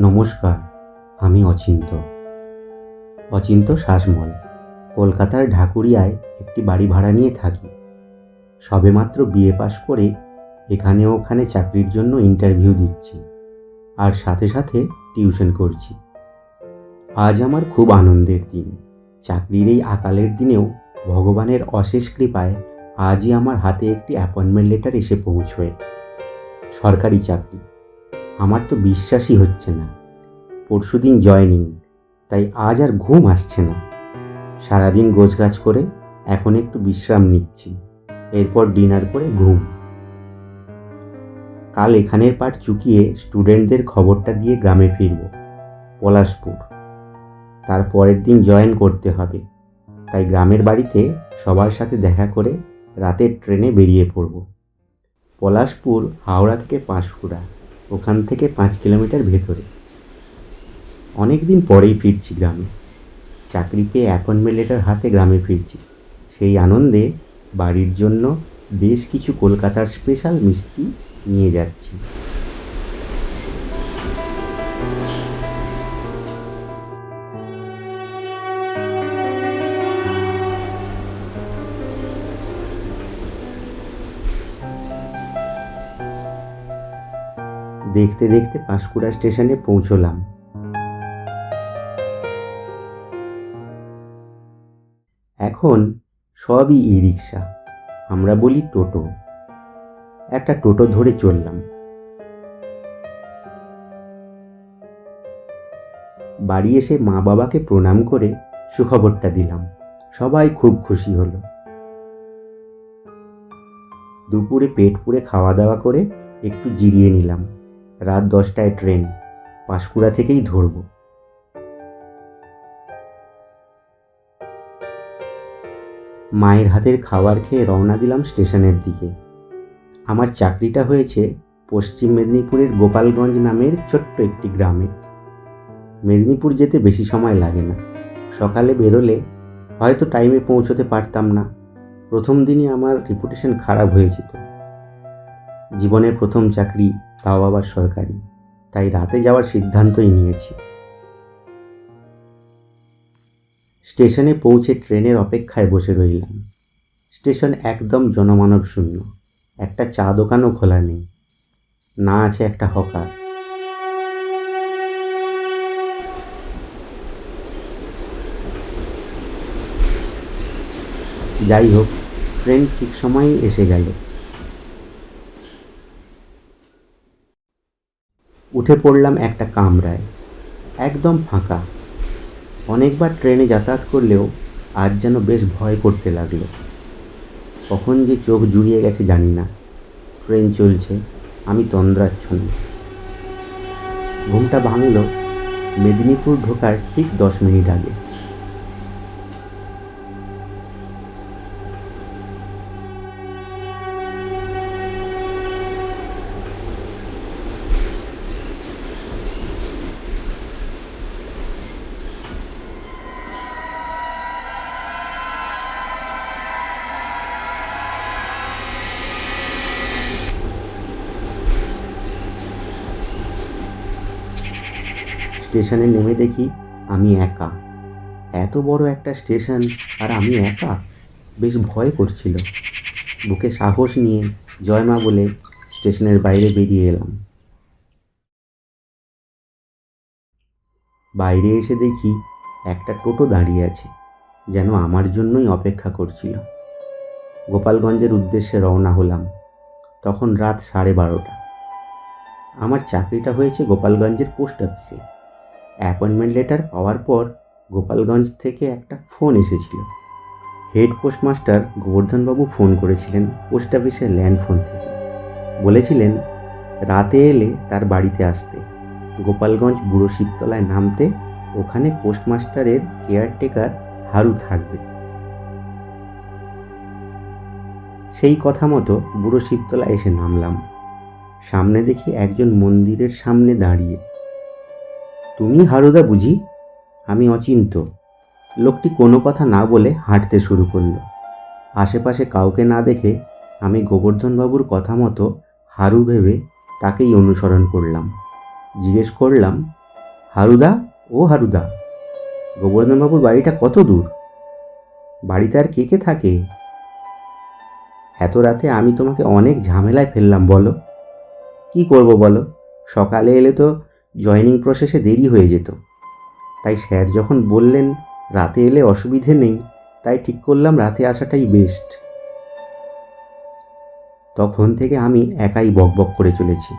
নমস্কার, আমি অচিন্ত। অচিন্ত শ্বাসমল। কলকাতার ঢাকুরিয়ায় একটি বাড়ি ভাড়া নিয়ে থাকি। সবেমাত্র বিএ পাশ করে এখানে ওখানে চাকরির জন্য ইন্টারভিউ দিচ্ছি আর সাথে সাথে টিউশন করছি। আজ আমার খুব আনন্দের দিন। চাকরির এই আকালের দিনেও ভগবানের অশেষ কৃপায় আজই আমার হাতে একটি অ্যাপয়েন্টমেন্ট লেটার এসে পৌঁছয়। সরকারি চাকরি। আমার তো বিশ্বাসই হচ্ছে না। পরশুদিন জয়নিং তাই আজ আর ঘুম আসছে না। সারাদিন গোছগাছ করে এখন একটু বিশ্রাম নিচ্ছি, এরপর ডিনার করে ঘুম। কাল এখানের পাঠ চুকিয়ে স্টুডেন্টদের খবরটা দিয়ে গ্রামে ফিরব, পলাশপুর। তার পরের দিন জয়েন করতে হবে, তাই গ্রামের বাড়িতে সবার সাথে দেখা করে রাতের ট্রেনে বেরিয়ে পড়ব। পলাশপুর, হাওড়া থেকে পাঁশকুড়া। ওখান থেকে পাঁচ কিলোমিটার ভেতরে। অনেক দিন পরেই ফিরছি গ্রামে। চাকরি পেয়ে অ্যাপয়েন্টমেন্ট লেটার হাতে গ্রামে ফিরছি। সেই আনন্দে বাড়ির জন্য বেশ কিছু কলকাতার স্পেশাল মিষ্টি নিয়ে যাচ্ছি। দেখতে দেখতে পাঁশকুড়া স্টেশনে পৌঁছলাম। এখন সবই ই রিক্সা আমরা বলি টোটো। একটা টোটো ধরে চললাম। বাড়ি এসে মা বাবাকে প্রণাম করে সুখবরটা দিলাম। সবাই খুব খুশি হলো। দুপুরে পেট পুড়ে খাওয়া দাওয়া করে একটু জিরিয়ে নিলাম। রাত দশটায় ট্রেন। পাঁশকুড়া থেকেই ধরব। মায়ের হাতের খাবার খেয়ে রওনা দিলাম স্টেশনের দিকে। আমার চাকরিটা হয়েছে পশ্চিম মেদিনীপুরের গোপালগঞ্জ নামের ছোট্ট একটি গ্রামে। মেদিনীপুর যেতে বেশি সময় লাগে না। সকালে বেরোলে হয়তো টাইমে পৌঁছতে পারতাম না। প্রথম দিনই আমার রিপুটেশন খারাপ হয়ে যেত। জীবনের প্রথম চাকরি তাও আবার সরকারি। তাই রাতে যাওয়ার সিদ্ধান্তই নিয়েছি। স্টেশনে পৌঁছে ট্রেনের অপেক্ষায় বসে রইলাম। স্টেশন একদম জনমানব শূন্য। একটা চা দোকানও খোলা নেই। না আছে একটা হকার। যাই হোক, ট্রেন ঠিক সময়েই এসে গেল। উঠে পড়লাম একটা কামরায়, একদম ফাঁকা। অনেকবার ট্রেনে যাতায়াত করলেও আজ যেন বেশ ভয় করতে লাগল। কখন যে চোখ জুড়িয়ে গেছে জানি না। ট্রেন চলছে, আমি তন্দ্রাচ্ছন্ন। ঘুমটা ভাঙল মেদিনীপুর ঢোকার ঠিক দশ মিনিট আগে। স্টেশনে নেমে দেখি আমি একা। এত বড় একটা স্টেশন আর আমি একা? বেশ ভয় করছিল। বুকে সাহস নিয়ে জয়মা বলে স্টেশনের বাইরে বেরিয়ে এলাম। বাইরে এসে দেখি একটা টোটো দাঁড়িয়ে আছে, যেন আমার জন্যই অপেক্ষা করছিল। গোপালগঞ্জের উদ্দেশ্যে রওনা হলাম, তখন রাত সাড়ে বারোটা। আমার চাকরিটা হয়েছে গোপালগঞ্জের পোস্ট অফিসে। অ্যাপয়েন্টমেন্ট লেটার পাওয়ার পর গোপালগঞ্জ থেকে একটা ফোন এসেছিল। হেড পোস্টমাস্টার গোবর্ধনবাবু ফোন করেছিলেন পোস্ট অফিসের ল্যান্ড ফোন থেকে। বলেছিলেন, রাতে এলে তার বাড়িতে আসতে। গোপালগঞ্জ বুড়ো শিবতলায় নামতে ওখানে পোস্টমাস্টারের কেয়ারটেকার হারু থাকবে। সেই কথা মতো বুড়ো শিবতলা এসে নামলাম। সামনে দেখি একজন মন্দিরের সামনে দাঁড়িয়ে তুমি হারুদা বুঝি? আমি অচিন্ত। লোকটি কোনো কথা না বলে হাঁটতে শুরু করল। আশেপাশে কাউকে না দেখে আমি গোবর্ধনবাবুর কথা মতো হারু ভেবে তাকেই অনুসরণ করলাম। জিজ্ঞেস করলাম, হারুদা? ও হারুদা, গোবর্ধনবাবুর বাড়িটা কত দূর? বাড়িতে আর কে কে থাকে? এত রাতে আমি তোমাকে অনেক ঝামেলায় ফেললাম, বলো। কি করব বলো? সকালে এলে তো জয়নিং প্রসেসে দেরি হয়ে যেত। তাই স্যার যখন বললেন, রাতে এলে অসুবিধে নেই, তাই ঠিক করলাম রাতে আসাটাই বেস্ট তখন থেকে আমি একাই বকবক করে চলেছি।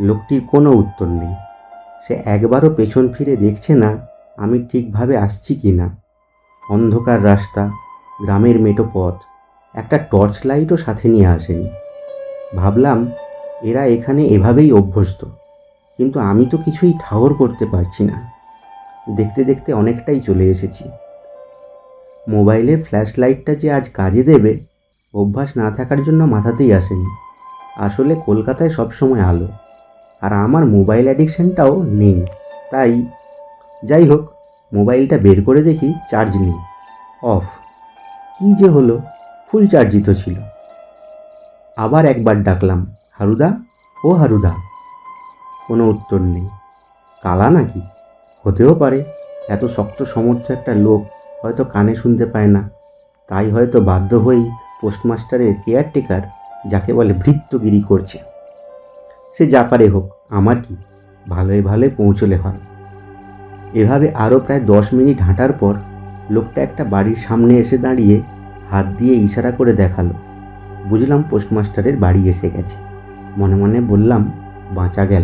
লোকটির কোনো উত্তর নেই। সে একবারও পেছন ফিরে দেখছে না আমি ঠিকভাবে আসছি কি না। অন্ধকার রাস্তা, গ্রামের মেটো পথ, একটা টর্চ লাইটও সাথে নিয়ে আসেনি। ভাবলাম, এরা এখানে এভাবেই অভ্যস্ত। কিন্তু আমি তো কিছুই ঠাহর করতে পারছি না। দেখতে দেখতে অনেকটাই চলে এসেছি। মোবাইলের ফ্ল্যাশ লাইটটা যে আজ কাজে দেবে, অভ্যাস না থাকার জন্য মাথাতেই আসেনি। আসলে কলকাতায় সবসময় আলো, আর আমার মোবাইল অ্যাডিকশানটাও নেই। তাই, যাই হোক, মোবাইলটা বের করে দেখি, চার্জ নেই। অফ, কী যে হলো, ফুল চার্জিত ছিল। আবার একবার ডাকলাম, হারুদা, ও হারুদা। কোনো উত্তর নেই। কালা নাকি? হতেও পারে, এত শক্ত সমর্থ একটা লোক হয়তো কানে শুনতে পায় না। তাই হয়তো বাধ্য হয়েই পোস্টমাস্টারের কেয়ারটেকার, যাকে বলে ভৃত্যগিরি করছে। সে যা পারে হোক, আমার কি? ভালোই ভালোই পৌঁছলে হয়। এভাবে আরও প্রায় দশ মিনিট হাঁটার পর লোকটা একটা বাড়ির সামনে এসে দাঁড়িয়ে হাত দিয়ে ইশারা করে দেখাল। বুঝলাম পোস্টমাস্টারের বাড়ি এসে গেছে। মনে মনে বললাম, বাঁচা গেল।